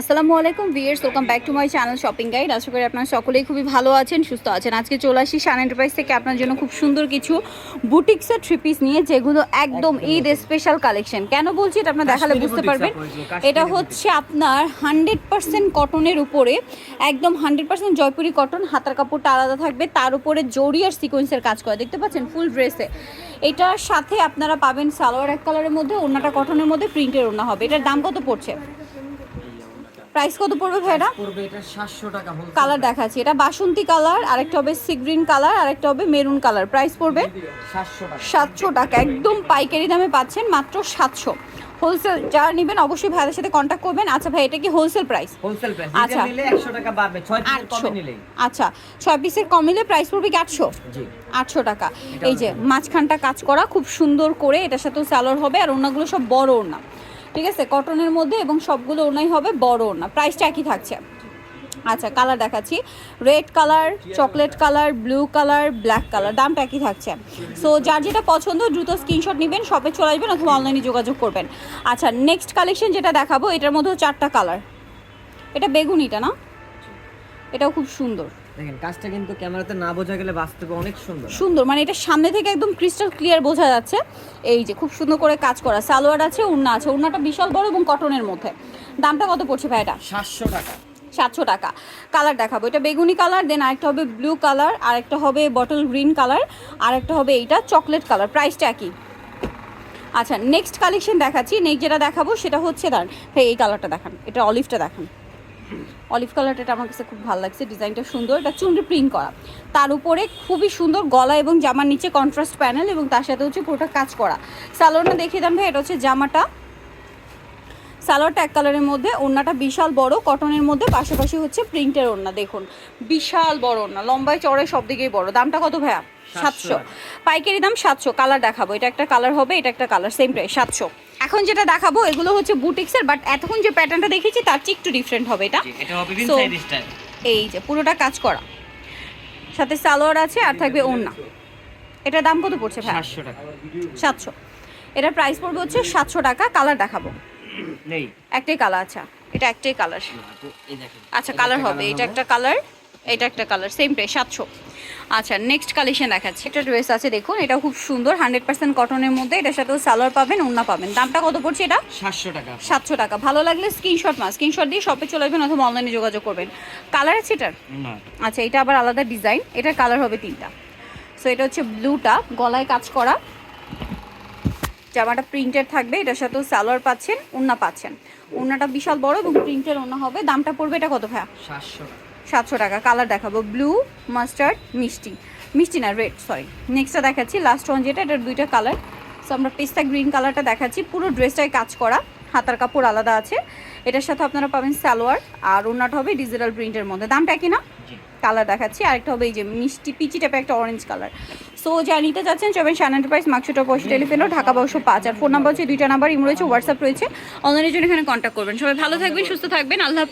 আসসালামু আলাইকুম viewers welcome back to my channel shopping guide. আশা করি আপনারা সকলেই খুবই ভালো আছেন সুস্থ আছেন। আজকে চলে আসি শান এন্টারপ্রাইজ থেকে আপনার জন্য খুব সুন্দর কিছু বুটিক্সের থ্রি পিস নিয়ে যেগুলো একদম ঈদ স্পেশাল কালেকশন কেন বলছি এটা আপনার দেখালে বুঝতে পারবেন? এটা হচ্ছে আপনার হান্ড্রেড পার্সেন্ট কটনের উপরে একদম হান্ড্রেড পার্সেন্ট জয়পুরি কটন হাতার কাপড়টা আলাদা থাকবে তার উপরে জরি আর সিকোয়েন্সের কাজ করা। দেখতে পাচ্ছেন ফুল ড্রেসে এটার সাথে আপনারা পাবেন সালোয়ার এক কালারের মধ্যে ওড়নাটা কটনের মধ্যে প্রিন্টের ওড়না হবে। এটার দাম কত পড়ছে? প্রাইস কত পড়বে ভাইরা পড়বে এটা 700 টাকা wholesale কালার দেখাচ্ছি। এটা বাসন্তী কালার আরেকটা হবে সি গ্রিন কালার আরেকটা হবে মেরুন কালার প্রাইস পড়বে 700 টাকা। সাতশো টাকা। একদম পাইকারি দামে পাচ্ছেন মাত্র সাতশো। হোলসেল যারা নেবেন অবশ্যই ভাইদের সাথে কন্ট্যাক্ট করবেন। আচ্ছা ভাই এটা কি হোলসেল প্রাইস হোলসেল প্রাইস আচ্ছা। নিলে 100 টাকা বাড়বে 6 পিসের কমে নিলেই। আচ্ছা ছয় পিসের কম নিলে প্রাইস পড়বে কি আটশো? জি। আটশো টাকা। এই যে মাঝখানটা কাজ করা খুব সুন্দর করে এটার সাথেও সালোয়ার হবে আর ওনাগুলো সব বড় ওড়না। ঠিক আছে? কটনের মধ্যে এবং সবগুলো ওনাই হবে বড় ওড়না। প্রাইসটা একই থাকছে। আচ্ছা কালার দেখাচ্ছি। Red colour chocolate colour blue colour black colour দামটা একই থাকছে। সো যার যেটা পছন্দ, দ্রুত স্ক্রিনশট নেবেন শপে চলে আসবেন অথবা অনলাইনে যোগাযোগ করবেন। আচ্ছা নেক্সট কালেকশন যেটা দেখাবো, এটার মধ্যেও চারটা কালার এটা বেগুনিটা না? এটাও খুব সুন্দর। দেখেন কাজটা কিন্তু ক্যামেরাতে না বোঝা গেলে বাস্তবে অনেক সুন্দর। সুন্দর মানে এটা সামনে থেকে একদম ক্রিস্টাল ক্লিয়ার বোঝা যাচ্ছে। এই যে খুব সুন্দর করে কাজ করা সালোয়ার আছে উন্না আছে উন্নাটা বিশাল বড় এবং কটনের মধ্যে। দামটা কত পড়ছে ভাই এটা? 700 টাকা। সাতশো টাকা। কালার দেখাবো এটা বেগুনি কালার দেন আরেকটা হবে ব্লু কালার আরেকটা হবে বটল গ্রিন কালার আরেকটা হবে এইটা চকলেট কালার প্রাইসটা একই। আচ্ছা নেক্সট কালেকশন দেখাচ্ছি নেক্সট যেটা দেখাবো সেটা হচ্ছে দাঁড়ান এই কালারটা দেখান এটা অলিভটা দেখান। অলিভ কালারটা আমার কাছে খুব ভালো লাগছে, ডিজাইনটা সুন্দর, এটা চুনরি প্রিন্ট করা। তার উপরে খুবই সুন্দর গলা এবং জামার নিচে কন্ট্রাস্ট প্যানেল এবং তার সাথে হচ্ছে পুরোটা কাজ করা। সালোয়ারটা দেখিয়ে দাম ভাই, এটা হচ্ছে জামাটা। সালোয়ারটা এক কালারের মধ্যে ওড়নাটা বিশাল বড় কটনের মধ্যে পাশাপাশি হচ্ছে প্রিন্টের ওড়না দেখুন। বিশাল বড় ওড়না লম্বায় চড়ে সব দিকেই বড়। দামটা কত ভাইয়া? সাতশো। পাইকারি দাম সাতশো। কালার দেখাবো। এটা একটা কালার হবে এটা একটা কালার সেম প্রাইস সাতশো। এখন যেটা দেখাবো এগুলো হচ্ছে বুটিক্সের বাট এতক্ষণ যে প্যাটার্নটা দেখেছি তার চেয়ে একটু ডিফারেন্ট হবে এটা। এই যে পুরোটা কাজ করা। সাথে সালোয়ার আছে আর থাকবে ওড়না। এটার দাম কত পড়ছে ভাই 700 টাকা। সাতশো। এটার প্রাইস পড়বে হচ্ছে সাতশো টাকা কালার দেখাবো। নেই। একটাই কালার আচ্ছা। এটা একটাই কালার। আচ্ছা কালার হবে। এটা একটা কালার এটা একটা কালার সেম প্রাইস সাতশো। আচ্ছা নেক্সট কালেকশন দেখাচ্ছি। একটা ড্রেস আছে দেখুন এটা খুব সুন্দর হান্ড্রেড পার্সেন্ট কটনের মধ্যে। এটার সাথেও সালোয়ার পাবেন ওড়না পাবেন। দামটা কত পড়ছে এটা? 700 টাকা। সাতশো টাকা। ভালো লাগলে স্ক্রিনশট মা স্ক্রিনশট দিয়ে শপে চলে আসবেন অথবা অনলাইনে যোগাযোগ করবেন। কালার আছে এটার? আচ্ছা এটা আবার আলাদা ডিজাইন এটার কালার হবে তিনটা। সো এটা হচ্ছে ব্লুটা গলায় কাজ করা। জামাটা প্রিন্টেড থাকবে এটার সাথেও সালোয়ার পাচ্ছেন ওড়না পাচ্ছেন। ওড়নাটা বিশাল বড় এবং প্রিন্টের ওড়না হবে। দামটা পড়বে এটা কত ভাইয়া? 700 সাতশো টাকা। কালার দেখাবো। ব্লু মাস্টার্ড মিষ্টি। মিষ্টি না রেড সরি নেক্সটটা দেখাচ্ছি। লাস্ট ওয়ান যেটা এটার দুইটা কালার সো আমরা পেস্তা গ্রিন কালারটা দেখাচ্ছি। পুরো ড্রেসটায় কাজ করা। হাতার কাপড় আলাদা আছে। এটার সাথে আপনারা পাবেন সালোয়ার আর ওনাটা হবে ডিজিটাল প্রিন্টের মধ্যে। দামটা কি না? কালার দেখাচ্ছি। আরেকটা হবে এই যে মিষ্টি পিচি টাইপের একটা অরেঞ্জ কালার সো যা নিতে চাচ্ছেন চবেন শান প্রাইস মাকশোটা পয়সা টেলিফোনও ঢাকা বারোশো পাঁচ আর ফোন নাম্বার হচ্ছে দুইটা নাম্বার ইম রয়েছে হোয়াটসঅ্যাপ রয়েছে। অনলাইনের জন্য এখানে কন্ট্যাক্ট করবেন। সবাই ভালো থাকবেন সুস্থ থাকবেন। আল্লাহ